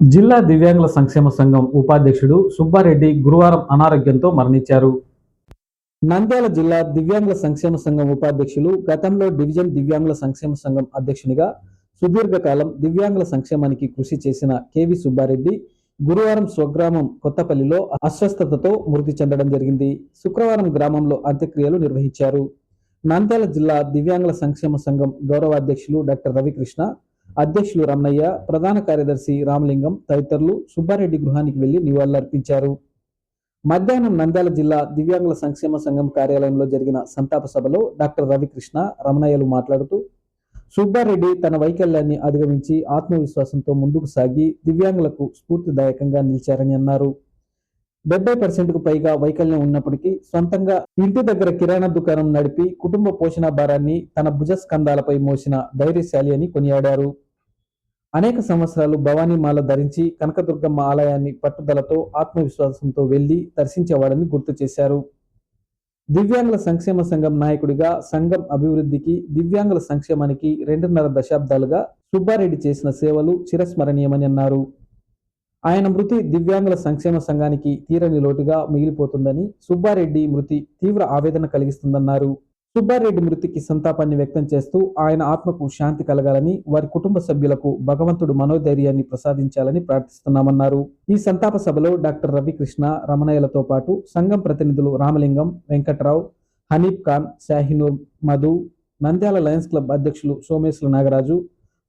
జిల్లా దివ్యాంగుల సంక్షేమ సంఘం ఉపాధ్యక్షుడు సుబ్బారెడ్డి గురువారం అనారోగ్యంతో మరణించారు. నంద్యాల జిల్లా దివ్యాంగుల సంక్షేమ సంఘం ఉపాధ్యక్షులు గతంలో డివిజన్ దివ్యాంగుల సంక్షేమ సంఘం అధ్యక్షునిగా సుదీర్ఘకాలం దివ్యాంగుల సంక్షేమానికి కృషి చేసిన కెవి సుబ్బారెడ్డి గురువారం స్వగ్రామం కొత్తపల్లిలో అస్వస్థతతో మృతి చెందడం జరిగింది. శుక్రవారం గ్రామంలో అంత్యక్రియలు నిర్వహించారు. నంద్యాల జిల్లా దివ్యాంగుల సంక్షేమ సంఘం గౌరవాధ్యక్షులు డాక్టర్ రవికృష్ణ అధ్యక్షులు రమణయ్య ప్రధాన కార్యదర్శి రామలింగం తదితరులు సుబ్బారెడ్డి గృహానికి వెళ్ళి నివాళులర్పించారు. మధ్యాహ్నం నంద్యాల జిల్లా దివ్యాంగుల సంక్షేమ సంఘం కార్యాలయంలో జరిగిన సంతాప సభలో డాక్టర్ రవికృష్ణ రమణయ్యలు మాట్లాడుతూ సుబ్బారెడ్డి తన వైకల్యాన్ని అధిగమించి ఆత్మవిశ్వాసంతో ముందుకు సాగి దివ్యాంగులకు స్ఫూర్తిదాయకంగా నిలిచారని అన్నారు. డెబ్బై పర్సెంట్కు పైగా వైకల్యం ఉన్నప్పటికీ సొంతంగా ఇంటి దగ్గర కిరాణా దుకాణం నడిపి కుటుంబ పోషణ భారాన్ని తన భుజస్కంధాలపై మోసిన ధైర్యశాలి అని కొనియాడారు. అనేక సంవత్సరాలు భవానీమాల ధరించి కనకదుర్గమ్మ ఆలయాన్ని పట్టుదలతో ఆత్మవిశ్వాసంతో వెళ్ళి దర్శించేవాడని గుర్తు చేశారు. దివ్యాంగుల సంక్షేమ సంఘం నాయకుడిగా సంఘం అభివృద్ధికి దివ్యాంగుల సంక్షేమానికి రెండున్నర దశాబ్దాలుగా సుబ్బారెడ్డి చేసిన సేవలు చిరస్మరణీయమని అన్నారు. ఆయన మృతి దివ్యాంగుల సంక్షేమ సంఘానికి తీరని లోటుగా మిగిలిపోతుందని సుబ్బారెడ్డి మృతి తీవ్ర ఆవేదన కలిగిస్తుందన్నారు. సుబ్బారెడ్డి మృతికి సంతాపాన్ని వ్యక్తం చేస్తూ ఆయన ఆత్మకు శాంతి కలగాలని వారి కుటుంబ సభ్యులకు భగవంతుడు మనోధైర్యాన్ని ప్రసాదించాలని ప్రార్థిస్తున్నామన్నారు. ఈ సంతాప సభలో డాక్టర్ రవికృష్ణ రమణయ్యలతో పాటు సంఘం ప్రతినిధులు రామలింగం వెంకట్రావు హనీఫ్ ఖాన్ షాహినూర్ మధు నంద్యాల లయన్స్ క్లబ్ అధ్యక్షులు సోమేశ్వర నాగరాజు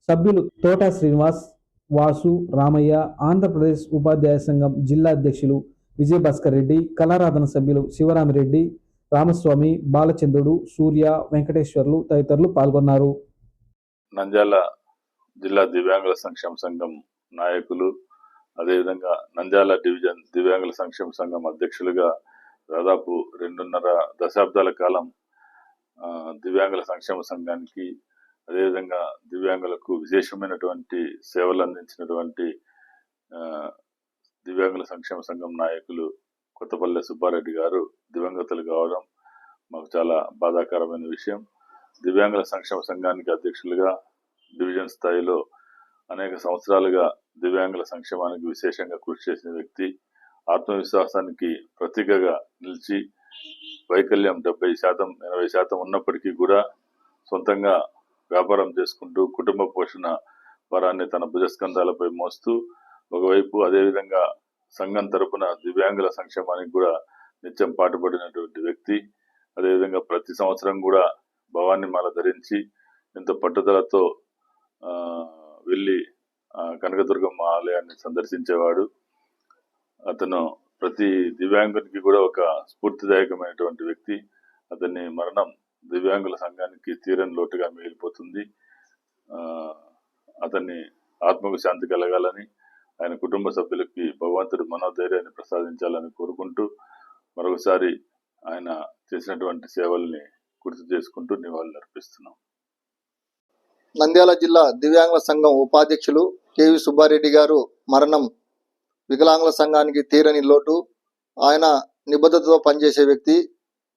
సభ్యులు తోటా శ్రీనివాస్ వాసు రామయ్య ఆంధ్రప్రదేశ్ ఉపాధ్యాయ సంఘం జిల్లా అధ్యక్షులు విజయభాస్కర్ రెడ్డి కళారాధన సభ్యులు శివరామిరెడ్డి రామస్వామి బాలచంద్రుడు సూర్య వెంకటేశ్వర్లు తదితరులు పాల్గొన్నారు. నంద్యాల జిల్లా దివ్యాంగుల సంక్షేమ సంఘం నాయకులు అదేవిధంగా నంద్యాల డివిజన్ దివ్యాంగుల సంక్షేమ సంఘం అధ్యక్షులుగా దాదాపు రెండున్నర దశాబ్దాల కాలం దివ్యాంగుల సంక్షేమ సంఘానికి అదేవిధంగా దివ్యాంగులకు విశేషమైనటువంటి సేవలు అందించినటువంటి దివ్యాంగుల సంక్షేమ సంఘం నాయకులు కొత్తపల్లె సుబ్బారెడ్డి గారు దివంగతులు కావడం మాకు చాలా బాధాకరమైన విషయం. దివ్యాంగుల సంక్షేమ సంఘానికి అధ్యక్షులుగా డివిజన్ స్థాయిలో అనేక సంవత్సరాలుగా దివ్యాంగుల సంక్షేమానికి విశేషంగా కృషి చేసిన వ్యక్తి ఆత్మవిశ్వాసానికి ప్రతీకగా నిలిచి వైకల్యం డెబ్బై శాతం ఎనభై శాతం ఉన్నప్పటికీ కూడా సొంతంగా వ్యాపారం చేసుకుంటూ కుటుంబ పోషణ భారాన్ని తన భుజస్కంధాలపై మోస్తూ ఒకవైపు అదేవిధంగా సంఘం తరపున దివ్యాంగుల సంక్షేమానికి కూడా నిత్యం పాటుపడినటువంటి వ్యక్తి. అదేవిధంగా ప్రతి సంవత్సరం కూడా భవాన్ని మాల ధరించి ఎంతో పట్టుదలతో వెళ్ళి కనకదుర్గమ్మ ఆలయాన్ని సందర్శించేవాడు. అతను ప్రతి దివ్యాంగునికి కూడా ఒక స్ఫూర్తిదాయకమైనటువంటి వ్యక్తి. అతని మరణం దివ్యాంగుల సంఘానికి తీరని లోటుగా మిగిలిపోతుంది. అతన్ని ఆత్మకు శాంతి కలగాలని ఆయన కుటుంబ సభ్యులకి భగవంతుడు మనోధైర్యాన్ని ప్రసాదించాలని కోరుకుంటూ మరొకసారి ఆయన చేసినటువంటి సేవల్ని గుర్తు చేసుకుంటూ నివాళులు అర్పిస్తున్నాం నంద్యాల జిల్లా దివ్యాంగుల సంఘం ఉపాధ్యక్షులు కేవి సుబ్బారెడ్డి గారు మరణం వికలాంగుల సంఘానికి తీరని లోటు. ఆయన నిబద్ధతతో పనిచేసే వ్యక్తి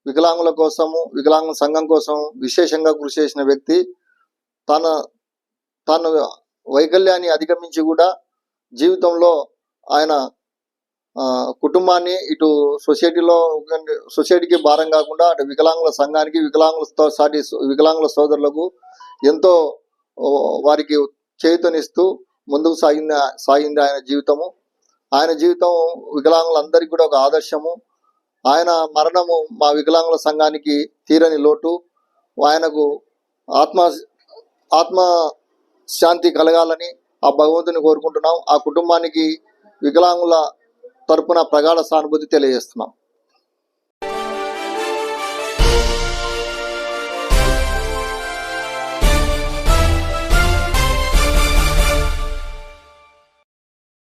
వికలాంగుల కోసము వికలాంగుల సంఘం కోసం విశేషంగా కృషి చేసిన వ్యక్తి. తన తన వైకల్యాన్ని అధిగమించి కూడా జీవితంలో ఆయన కుటుంబాన్ని ఇటు సొసైటీలో సొసైటీకి భారం కాకుండా అటు వికలాంగుల సంఘానికి వికలాంగులతో సాటి వికలాంగుల సోదరులకు ఎంతో వారికి చేయుతనిస్తూ ముందుకు సాగింది సాగింది ఆయన జీవితము. ఆయన జీవితం వికలాంగులందరికీ కూడా ఒక ఆదర్శము. ఆయన మరణము మా వికలాంగుల సంఘానికి తీరని లోటు. ఆయనకు ఆత్మ ఆత్మ శాంతి కలగాలని ఆ భగవంతుని కోరుకుంటున్నాం. ఆ కుటుంబానికి వికలాంగుల తరపున ప్రగాఢ సానుభూతి తెలియజేస్తున్నాం.